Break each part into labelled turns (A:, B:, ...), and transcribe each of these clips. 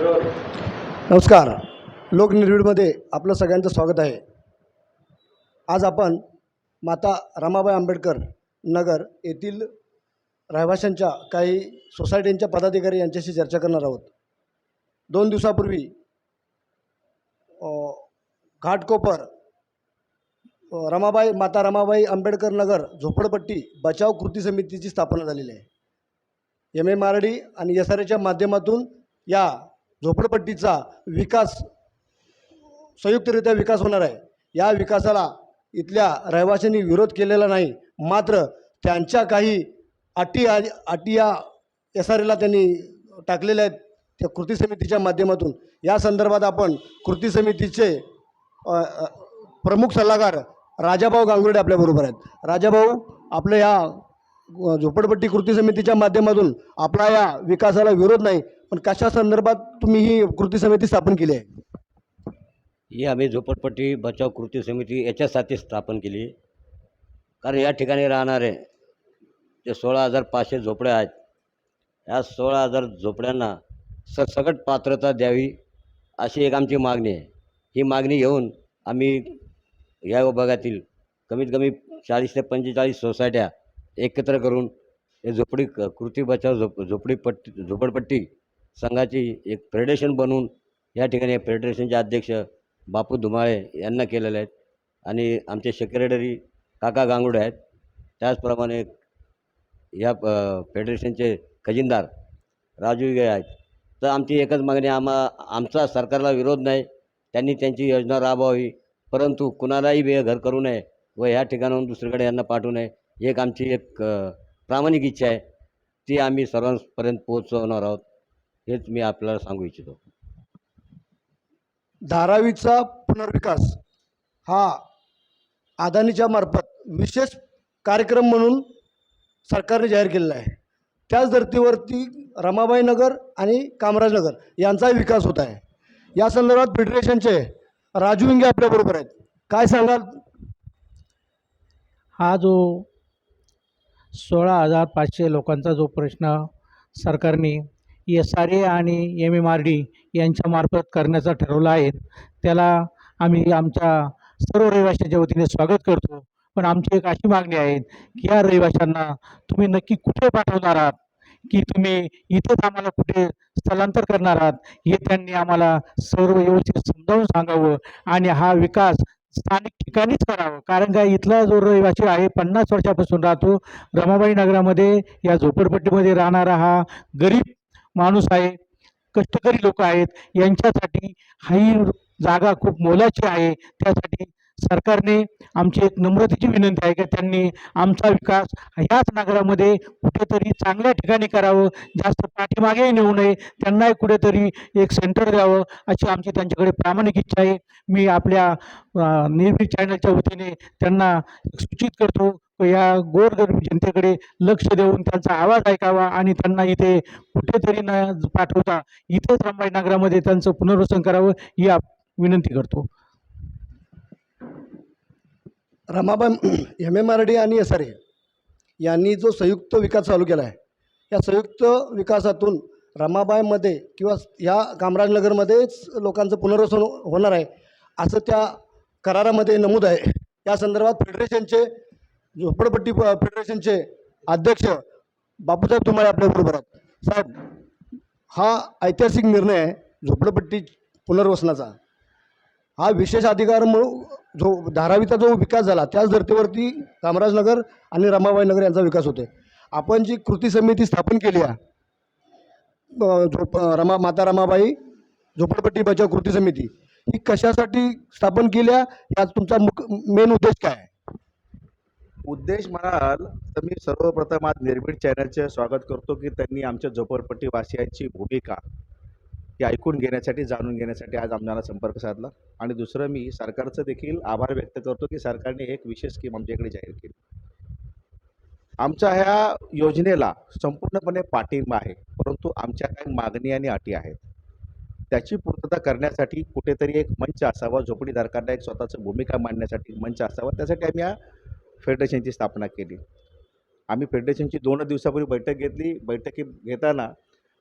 A: नमस्कार. लोकनिर्भीडमध्ये आपलं सगळ्यांचं स्वागत आहे. आज आपण माता रमाबाई आंबेडकर नगर येथील रहिवाशांच्या काही सोसायटींच्या पदाधिकारी यांच्याशी चर्चा करणार आहोत. दोन दिवसापूर्वी घाटकोपर रमाबाई माता रमाबाई आंबेडकर नगर झोपडपट्टी बचाव कृती समितीची स्थापना झालेली आहे. एम एम आर डी आणि एस आर एच्या माध्यमातून या झोपडपट्टीचा विकास संयुक्तरित्या विकास होणार आहे. या विकासाला इथल्या रहिवाशांनी विरोध केलेला नाही मात्र त्यांच्या काही अटी आ- अटी या एस आर एला त्यांनी टाकलेल्या आहेत त्या कृती समितीच्या माध्यमातून. या संदर्भात आपण कृती समितीचे प्रमुख सल्लागार राजाभाऊ गांगुर्डे आपल्याबरोबर आहेत. राजाभाऊ आपल्या या झोपडपट्टी कृती समितीच्या माध्यमातून आपला या विकासाला विरोध नाही पण कशा संदर्भात तुम्ही ही कृती समिती स्थापन केली आहे?
B: ही आम्ही झोपडपट्टी बचाव कृती समिती याच्यासाठी स्थापन केली. कारण या ठिकाणी राहणारे जे सोळा हजार पाचशे झोपड्या आहेत या सोळा हजार झोपड्यांना सरसकट पात्रता द्यावी अशी एक आमची मागणी आहे. ही मागणी घेऊन आम्ही या विभागातील कमीत कमी चाळीस ते पंचेचाळीस सोसायट्या एकत्र करून हे झोपडी क- कृती बचाव झोप झोपडीपट्टी झोपडपट्टी संघाची एक फेडरेशन बनवून या ठिकाणी फेडरेशनचे अध्यक्ष बापू धुमाळे यांना केलेले आहेत. आणि आमचे सेक्रेटरी काका गांगुडे आहेत. त्याचप्रमाणे या फेडरेशनचे खजिनदार राजू विगे आहेत. तर आमची एकच मागणी आम्हा आमचा सरकारला विरोध नाही. त्यांनी त्यांची योजना राबवावी. परंतु कुणालाही बेघर करू नये व ह्या ठिकाणाहून दुसरीकडे यांना पाठवू नये. एक आमची एक प्रामाणिक इच्छा आहे. ती आम्ही सर्वांपर्यंत पोहोचवणार आहोत. हेच मी आपल्याला सांगू इच्छितो.
A: धारावीचा पुनर्विकास हा अदानीच्या मार्फत विशेष कार्यक्रम म्हणून सरकारने जाहीर केलेला आहे. त्याच धर्तीवरती रमाबाई नगर आणि कामराजनगर यांचाही विकास होत आहे. या संदर्भात फेडरेशनचे राजू विंगे आपल्याबरोबर आहेत. काय सांगाल?
C: हा जो सोळा हजार पाचशे लोकांचा जो प्रश्न सरकारने एस आर ए आणि एम एम आर डी यांच्यामार्फत करण्याचा ठरवला आहे त्याला आम्ही आमच्या सर्व रहिवाशांच्या वतीने स्वागत करतो. पण आमची एक अशी मागणी आहे की या रहिवाशांना तुम्ही नक्की कुठे पाठवणार आहात? की तुम्ही इथेच आम्हाला कुठे स्थलांतर करणार आहात? हे त्यांनी आम्हाला सर्व व्यवस्थित समजावून सांगावं आणि हा विकास स्थानिक ठिकाणीच करावं. कारण का इथला जो रहिवासी आहे पन्नास वर्षापासून राहतो रमाबाई नगरामध्ये या झोपडपट्टीमध्ये राहणारा हा गरीब माणूस आहे कष्टकरी लोक आहेत यांच्यासाठी ही जागा खूप मोलाची आहे त्यासाठी सरकारने आमची एक नम्रतेची विनंती आहे की त्यांनी आमचा विकास ह्याच नगरामध्ये कुठेतरी चांगल्या ठिकाणी करावं जास्त पाठीमागेही नेऊ नये त्यांनाही कुठेतरी एक सेंटर द्यावं अशी आमची त्यांच्याकडे प्रामाणिक इच्छा आहे. मी आपल्या नेहमी चॅनलच्या वतीने त्यांना सूचित करतो व या गोरगरीब जनतेकडे लक्ष देऊन त्यांचा आवाज ऐकावा आणि त्यांना इथे कुठेतरी न पाठवता इथेच रमाई नगरामध्ये त्यांचं पुनर्वसन करावं ही आप विनंती करतो.
A: Ramabai M M R D आणि एस आर ए यांनी जो संयुक्त विकास चालू केला आहे या संयुक्त विकासातून रमाबाईमध्ये किंवा या कामराजनगरमध्येच लोकांचं पुनर्वसन होणार आहे असं त्या करारामध्ये नमूद आहे. या संदर्भात फेडरेशनचे झोपडपट्टी फेडरेशनचे अध्यक्ष बापूसाहेब तुमाळे आपल्याबरोबर आहेत. साहेब हा ऐतिहासिक निर्णय आहे झोपडपट्टी पुनर्वसनाचा. हा विशेष अधिकार म्हणून जो धारावीचा जो विकास झाला त्याच धर्तीवरती कामराजनगर आणि रमाबाई नगर यांचा विकास होतो आपण जी कृती समिती स्थापन केली आहे झोप रमा माता रमाबाई झोपडपट्टी बचाव कृती समिती ही कशासाठी स्थापन केली आहे? यात तुमचा मुख मेन उद्देश काय आहे?
D: उद्देश म्हणाल तर मी सर्वप्रथम आज निर्भीड चॅनलचे स्वागत करतो की त्यांनी आमच्या झोपडपट्टी वासियांची भूमिका हे ऐकून घेण्यासाठी जाणून घेण्यासाठी आज आमच्याला संपर्क साधला. आणि दुसरं मी सरकारचं देखील आभार व्यक्त करतो की सरकारने एक विशेष स्कीम आमच्याकडे जाहीर केली. आमच्या ह्या योजनेला संपूर्णपणे पाठिंबा आहे परंतु आमच्या काही मागणी आणि अटी आहेत. त्याची पूर्तता करण्यासाठी कुठेतरी एक मंच असावा झोपडीधारकांना एक स्वतःचं भूमिका मांडण्यासाठी मंच असावा त्यासाठी आम्ही या फेडरेशनची स्थापना केली. आम्ही फेडरेशनची दोन दिवसापूर्वी बैठक घेतली. बैठकी घेताना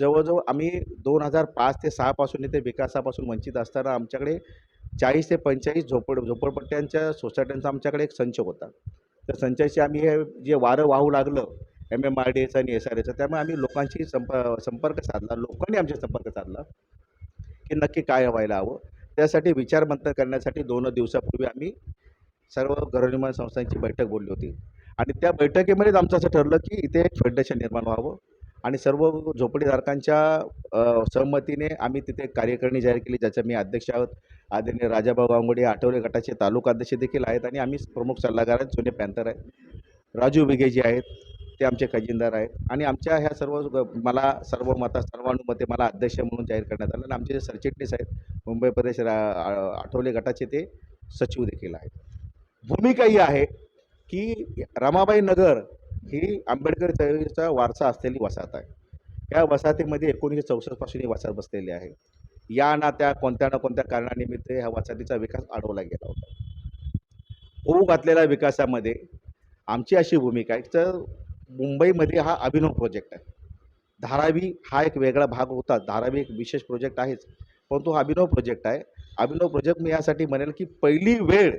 D: जवळजवळ आम्ही दोन हजार पाच ते सहापासून इथे विकासापासून वंचित असताना आमच्याकडे चाळीस ते पंचेचाळीस झोपड झोपडपट्ट्यांच्या सोसायट्यांचा आमच्याकडे एक संच होता. त्या संचाशी आम्ही हे जे वारं वाहू लागलं एम एम आर डी एचं आणि एस आर एचं त्यामुळे आम्ही लोकांशी संप संपर्क साधला लोकांनी आमच्या संपर्क साधला की नक्की काय व्हायला हवं. त्यासाठी विचारमंथन करण्यासाठी दोन दिवसापूर्वी आम्ही सर्व गृहनिर्माण संस्थांची बैठक बोलली होती. आणि त्या बैठकीमध्येच आमचं असं ठरलं की इथे एक फेडरेशन निर्माण व्हावं. आणि सर्व झोपडीधारकांच्या सहमतीने आम्ही तिथे कार्यकारिणी जाहीर केली ज्याच्या मी अध्यक्ष आहोत. आदरणीय राजाभाऊ गांगुडे आठवले गटाचे तालुका अध्यक्ष देखील आहेत आणि आम्ही प्रमुख सल्लागार आहेत जुने पॅन्थर आहेत. राजू बिगे जे आहेत ते आमचे खजिनदार आहेत. आणि आमच्या ह्या सर्व ग- मला सर्व मता सर्वानुमते मला अध्यक्ष म्हणून जाहीर करण्यात आलं. आणि आमचे जे सरचिटणीस आहेत मुंबई प्रदेश रा आठवले गटाचे ते सचिव देखील आहेत. भूमिका ही आहे की रमाबाई नगर ही आंबेडकर चळवळीचा वारसा असलेली वसाहत आहे. या वसाहतीमध्ये एकोणीसशे चौसष्टपासून ही वसाहत बसलेली आहे. या ना त्या कोणत्या ना कोणत्या कारणानिमित्त ह्या वसाहतीचा विकास अडवला गेला होता. होऊ घातलेल्या विकासामध्ये आमची अशी भूमिका आहे तर मुंबईमध्ये हा अभिनव प्रोजेक्ट आहे. धारावी हा एक वेगळा भाग होता धारावी एक विशेष प्रोजेक्ट आहेच परंतु हा अभिनव प्रोजेक्ट आहे. अभिनव प्रोजेक्ट मी यासाठी म्हणेल की पहिली वेळ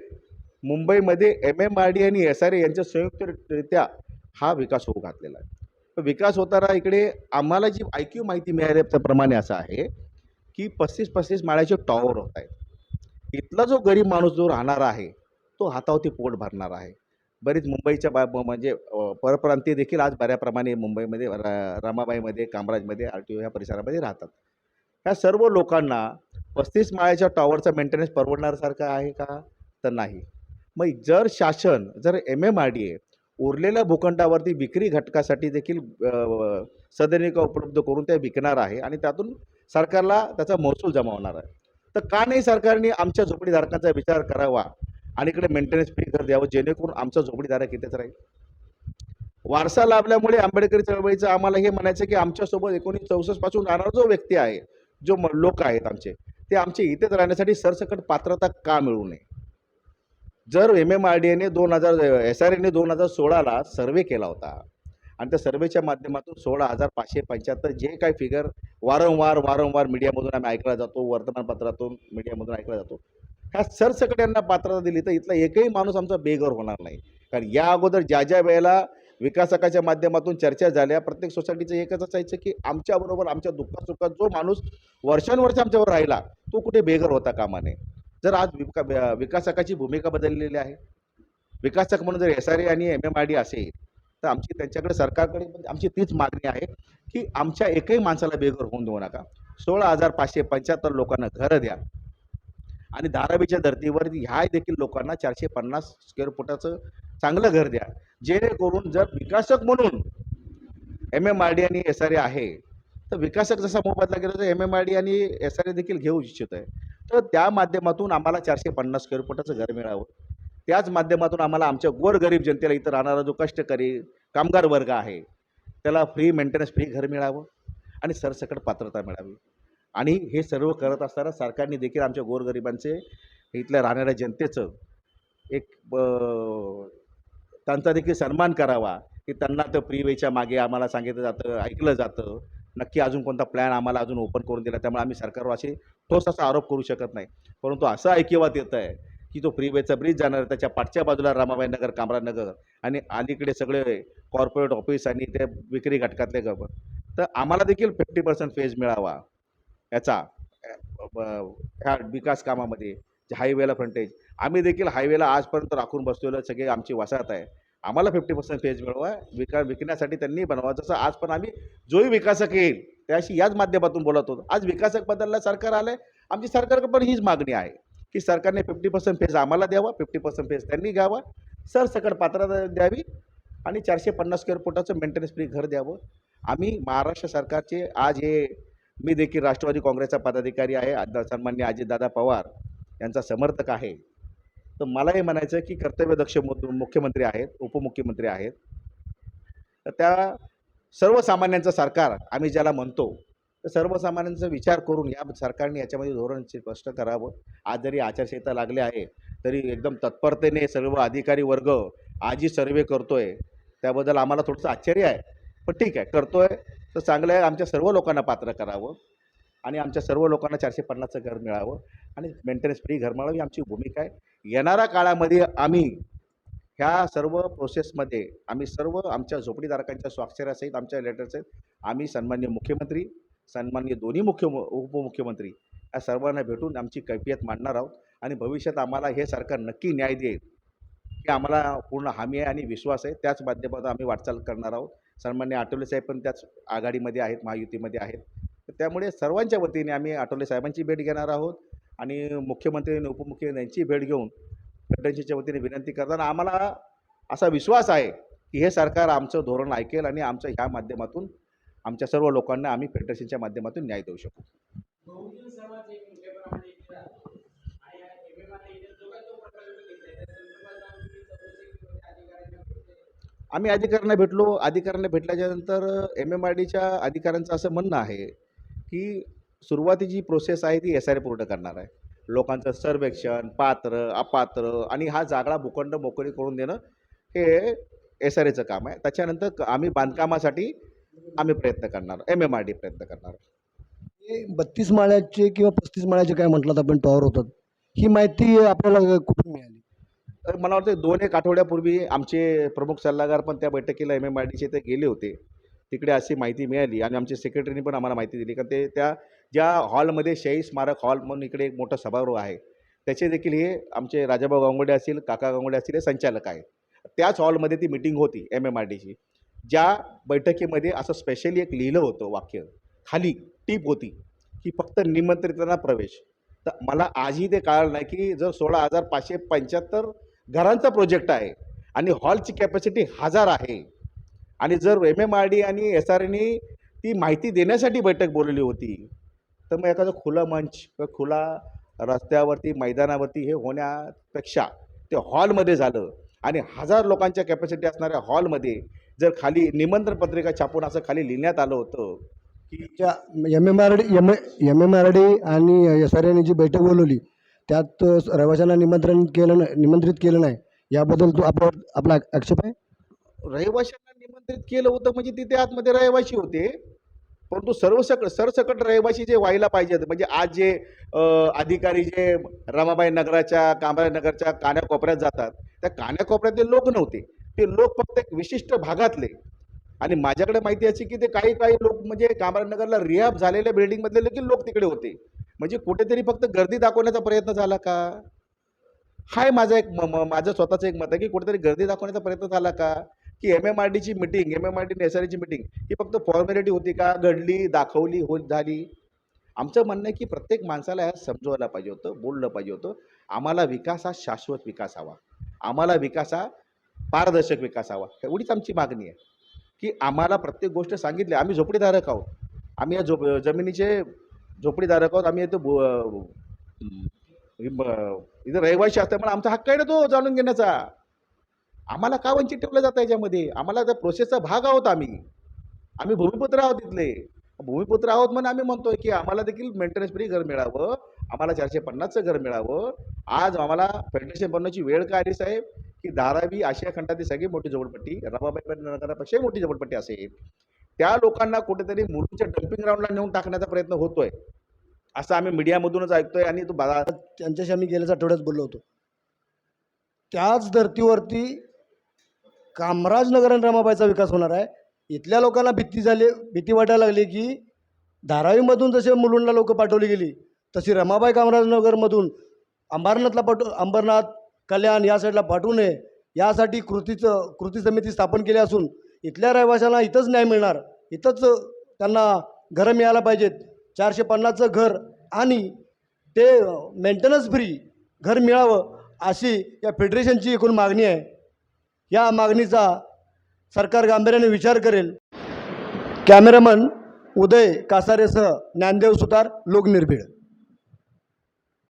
D: मुंबईमध्ये एम एम आर डी आणि एस आर ए यांच्या संयुक्तरित्या हा विकास होऊ घातलेला आहे. विकास होताना इकडे आम्हाला जी ऐकीव माहिती मिळाल्याप्रमाणे असं आहे की पस्तीस पस्तीस माळ्याचे टॉवर होत आहेत. इथला जो गरीब माणूस जो राहणार आहे तो हातावरती पोट भरणार आहे. बरीच मुंबईच्या बा म्हणजे परप्रांतीय देखील आज बऱ्याप्रमाणे मुंबईमध्ये रा रमाबाईमध्ये कामराजमध्ये आर टी ओ ह्या परिसरामध्ये राहतात. ह्या सर्व लोकांना पस्तीस माळ्याच्या टॉवरचा मेंटेनन्स परवडणारसारखं आहे का? तर नाही. मग जर शासन जर M M R D A उरलेल्या भूखंडावरती विक्री घटकासाठी देखील सदनिका उपलब्ध करून त्या विकणार आहे आणि त्यातून सरकारला त्याचा महसूल जमा होणार आहे. तर का नाही सरकारने आमच्या झोपडीधारकांचा विचार करावा आणि इकडे मेंटेनन्स फ्री घर द्यावं जेणेकरून आमचा झोपडीधारक इथेच राहील? वारसा लाभल्यामुळे आंबेडकरी चळवळीचं आम्हाला हे म्हणायचं की आमच्यासोबत एकोणीस चौसष्टपासून राहणारा जो व्यक्ती आहे जो म- लोक आहेत आमचे ते आमचे इथेच राहण्यासाठी सरसकट पात्रता का मिळू नये? जर एम एम आर डी एने दोन हजार एस आर एने दोन हजार सोळाला सर्वे केला होता आणि त्या सर्वेच्या माध्यमातून सोळा हजार पाचशे पंच्याहत्तर जे काही फिगर वारंवार वारंवार मीडियामधून आम्ही ऐकला जातो वर्तमानपत्रातून मीडियामधून ऐकला जातो ह्या सरसकट यांना पात्रता दिली तर इथला एकही माणूस आमचा बेघर होणार नाही. कारण या अगोदर ज्या ज्या वेळेला विकासकाच्या माध्यमातून चर्चा झाल्या प्रत्येक सोसायटीचं एकच असायचं की आमच्याबरोबर आमच्या दुःखात सुखात जो माणूस वर्षानुवर्ष आमच्यावर राहिला तो कुठे बेघर होता कामा नये जर आज विका विकासकाची भूमिका बदललेली आहे विकासक म्हणून जर एस आर ए आणि एम एम आय डी असेल तर आमची त्यांच्याकडे सरकारकडे म्हणजे आमची तीच मागणी आहे की आमच्या एकही माणसाला बेघर होऊन देऊ नका. सोळा हजार पाचशे पंच्याहत्तर लोकांना घरं द्या. आणि धारावीच्या धर्तीवर ह्या देखील लोकांना चारशे पन्नास स्क्वेअर फुटाचं चांगलं घर द्या. जेणेकरून जर विकासक म्हणून एम एम आर डी आणि एस आर ए आहे तर विकासक जसा मोबदला गेला तर एम एम आर डी आणि एस आर ए देखील घेऊ इच्छित आहे. तर त्या माध्यमातून आम्हाला चारशे पन्नास स्क्वेअर फुटाचं घर मिळावं. त्याच माध्यमातून आम्हाला आमच्या गोरगरीब जनतेला इथं राहणारा जो कष्टकरी कामगार वर्ग आहे त्याला फ्री मेंटेनन्स फ्री घर मिळावं आणि सरसकट पात्रता मिळावी. आणि हे सर्व करत असताना सरकारने देखील आमच्या गोरगरिबांचे इथल्या राहणाऱ्या जनतेचं एक त्यांचा देखील सन्मान करावा की त्यांना तर प्रीवेच्या मागे आम्हाला सांगितलं जातं ऐकलं जातं. नक्की अजून कोणता प्लॅन आम्हाला अजून ओपन करून दिला त्यामुळे आम्ही सरकारवर असे ठोस असा आरोप करू शकत नाही. परंतु असं ऐकिवात येतं आहे की जो फ्रीवेचा ब्रिज जाणार आहे, त्याच्या पाठच्या बाजूला रामाबाई नगर कामराज नगर आणि अलीकडे सगळे कॉर्पोरेट ऑफिस आणि ते विक्री घटकातले गब तर आम्हाला देखील फिफ्टी पर्सेंट फेज मिळावा. याचा ह्या विकास कामामध्ये जे हायवेला फ्रंटेज आम्ही देखील हायवेला आजपर्यंत राखून बसलेलं सगळे आमची वसाहत आहे. आम्हाला फिफ्टी पर्सेंट फेज मिळवा. विका विकण्यासाठी त्यांनी बनवा. जसं आज पण आम्ही जोही विकासक येईल त्याशी याच माध्यमातून बोलत होतो. आज विकासक बदलला सरकार आलं आमची सरकारकडे पण हीच मागणी आहे की सरकारने फिफ्टी पर्सेंट फेज आम्हाला द्यावा फिफ्टी पर्सेंट फेज त्यांनी घ्यावा. सरसकट पात्रता द्यावी आणि चारशे पन्नास स्क्वेअर फुटाचं मेंटेनन्स फ्री घर द्यावं. आम्ही महाराष्ट्र सरकारचे आज हे मी देखील राष्ट्रवादी काँग्रेसचा पदाधिकारी आहे सन्मान्य अजितदादा पवार यांचा समर्थक आहे. तर मला हे म्हणायचं की कर्तव्यदक्ष मु- मुख्यमंत्री आहेत उपमुख्यमंत्री आहेत. तर त्या सर्वसामान्यांचं सरकार आम्ही ज्याला म्हणतो तर सर्वसामान्यांचा विचार करून या सरकारने याच्यामध्ये धोरण स्पष्ट करावं. आज जरी आचारसंहिता लागली आहे तरी एकदम तत्परतेने सर्व अधिकारी वर्ग आजी सर्वे करतोय. त्याबद्दल आम्हाला थोडंसं आश्चर्य आहे. पण ठीक आहे करतोय. तर चांगलं आहे आमच्या सर्व लोकांना पात्र करावं. आणि आमच्या सर्व लोकांना चारशे पन्नासचं घर मिळावं. आणि मेंटेनन्स फ्री घर मिळावं ही आमची भूमिका आहे. येणाऱ्या काळामध्ये आम्ही ह्या सर्व प्रोसेसमध्ये आम्ही सर्व आमच्या झोपडीधारकांच्या स्वाक्षऱ्यासहित आमच्या लेटरसहित आम्ही सन्मान्य मुख्यमंत्री सन्मान्य दोन्ही मुख्य उपमुख्यमंत्री या सर्वांना भेटून आमची कैफियत मांडणार आहोत. आणि भविष्यात आम्हाला हे सरकार नक्की न्याय देईल की आम्हाला पूर्ण हमी आहे आणि विश्वास आहे. त्याच माध्यमातून आम्ही वाटचाल करणार आहोत. सन्मान्य आठवले साहेब पण त्याच आघाडीमध्ये आहेत महायुतीमध्ये आहेत. त्यामुळे सर्वांच्या वतीने आम्ही आठवले साहेबांची भेट घेणार आहोत आणि मुख्यमंत्री आणि उपमुख्यमंत्री यांची भेट घेऊन फेडरेशनच्या वतीने विनंती करताना आम्हाला असा विश्वास आहे की हे सरकार आमचं धोरण ऐकेल आणि आमचं ह्या माध्यमातून आमच्या सर्व लोकांना आम्ही फेडरेशनच्या माध्यमातून न्याय देऊ शकू. आम्ही अधिकाऱ्यांना भेटलो. अधिकाऱ्यांना भेटल्याच्यानंतर एम एम आर डीच्या अधिकाऱ्यांचं असं म्हणणं आहे की सुरुवातीची प्रोसेस आहे ती एस आर ए पूर्ण करणार आहे. लोकांचं सर्वेक्षण पात्र अपात्र आणि हा जागळा भूखंड मोकळी करून देणं हे एस आर एचं काम आहे. त्याच्यानंतर आम्ही बांधकामासाठी आम्ही प्रयत्न करणार एम एम आर डी प्रयत्न करणार.
A: हे बत्तीस माळ्याचे किंवा पस्तीस माळ्याचे काय म्हटलं आपण टॉवर होतात. ही माहिती आपल्याला कुठून मिळाली?
D: तर मला वाटतं दोन एक आठवड्यापूर्वी आमचे प्रमुख सल्लागार पण त्या बैठकीला एम एम आर डीचे ते गेले होते. तिकडे अशी माहिती मिळाली आणि आमच्या सेक्रेटरीने पण आम्हाला माहिती दिली. कारण ते त्या ज्या हॉलमध्ये शाही स्मारक हॉल म्हणून इकडे एक मोठा सभागृह आहे त्याचे देखील हे आमचे राजाभाऊ गांगुडे असतील काका गांगुडे असतील हे संचालक आहेत. त्याच हॉलमध्ये ती मिटिंग होती एम एम आर डीची ज्या बैठकीमध्ये असं स्पेशली एक लिहिलं होतं वाक्य खाली टीप होती की फक्त निमंत्रितांना प्रवेश. तर मला आजही ते कळलं नाही की जर सोळा हजार पाचशे पंच्याहत्तर घरांचा प्रोजेक्ट आहे आणि हॉलची कॅपॅसिटी हजार आहे आणि जर एम एम आर डी आणि एस आर एनी ती माहिती देण्यासाठी बैठक बोलवली होती तर मग एखादं खुलं मंच किंवा खुला रस्त्यावरती मैदानावरती हे होण्यापेक्षा ते हॉलमध्ये झालं. आणि हजार लोकांच्या कॅपॅसिटी असणाऱ्या हॉलमध्ये जर खाली निमंत्रण पत्रिका छापून असं खाली लिहिण्यात आलं होतं की
A: त्या M M R D M M M R D आणि एस आर एने जी बैठक बोलवली त्यात रहिवाशांना निमंत्रण केलं नाही निमंत्रित केलं नाही. याबद्दल तू आपला आपला आक्षेप आहे?
D: रहिवाशांना निमंत्रित केलं होतं म्हणजे तिथे आतमध्ये रहिवाशी होते. परंतु सर्वसकट सरसकट रहिवाशी जे व्हायला पाहिजेत म्हणजे आज जे अधिकारी जे रमाबाई नगराच्या कामराई नगरच्या कान्याकोपऱ्यात जातात त्या कान्याकोपऱ्यातले लोक नव्हते. ते लोक फक्त एक विशिष्ट भागातले. आणि माझ्याकडे माहिती अशी की ते काही काही लोक म्हणजे कामरानगरला रिहाब झालेल्या बिल्डिंगमधले देखील लोक तिकडे होते. म्हणजे कुठेतरी फक्त गर्दी दाखवण्याचा प्रयत्न झाला का? हाय माझा एक म- म- माझं स्वतःचं एक मत आहे की कुठेतरी गर्दी दाखवण्याचा प्रयत्न झाला का? की M M R डीची meeting M M R D S R meeting ही फक्त फॉर्मॅलिटी होती का? घडली दाखवली होत झाली? आमचं म्हणणं आहे की प्रत्येक माणसाला ह्या समजवायला पाहिजे होतं बोललं पाहिजे होतं. आम्हाला विकास हा शाश्वत विकास हवा. आम्हाला विकास हा पारदर्शक विकास हवा. एवढीच आमची मागणी आहे. की आम्हाला प्रत्येक गोष्ट सांगितली आम्ही झोपडीधारक आहोत. आम्ही या झोप जमिनीचे झोपडीधारक आहोत आम्ही इथं ब- इथं रहिवाशी असल्यामुळे आमचा हक्क आहे ना तो जाणून घेण्याचा. आम्हाला का वंचित ठेवलं जातं याच्यामध्ये? आम्हाला त्या प्रोसेसचा भाग आहोत आम्ही. आम्ही भूमिपुत्र आहोत तिथले. भूमिपुत्र आहोत म्हणून आम्ही म्हणतोय की आम्हाला देखील मेंटेनन्स फ्री घर मिळावं. आम्हाला चारशे पन्नासचं घर मिळावं. आज आम्हाला फेडरेशन बनवण्याची वेळ काय आली साहेब? की धारावी आशिया खंडातली सगळी मोठी झोपडपट्टी रमाबाई नगरापेक्षाही मोठी झोपडपट्टी असेल. त्या लोकांना कुठेतरी मुलूच्या डम्पिंग ग्राउंडला नेऊन टाकण्याचा प्रयत्न होतोय. असं आम्ही मीडियामधूनच ऐकतोय आणि तो बाजार
A: त्यांच्याशी आम्ही गेल्याच आठवड्यात बोललो होतो. त्याच धर्तीवरती कामराजनगर आणि रमाबाईचा विकास होणार आहे. इथल्या लोकांना भीती झाली भीती वाटायला लागली की धारावीमधून जसे मुलुंडला लोक पाठवली गेली तशी रमाबाई कामराजनगरमधून अंबरनाथला पाठव अंबरनाथ कल्याण या साईडला पाठवू नये यासाठी कृतीचं कृती समिती स्थापन केली असून इथल्या रहिवाशांना इथंच न्याय मिळणार इथंच त्यांना घरं मिळायला पाहिजेत. चारशे पन्नासचं घर आणि ते मेंटेनन्स फ्री घर मिळावं अशी या फेडरेशनची एकूण मागणी आहे. या मागणीचा सरकार गांभीर्याने विचार करेल. कॅमेरामन उदय कासारेसह ज्ञानदेव सुतार लोकनिर्भीड.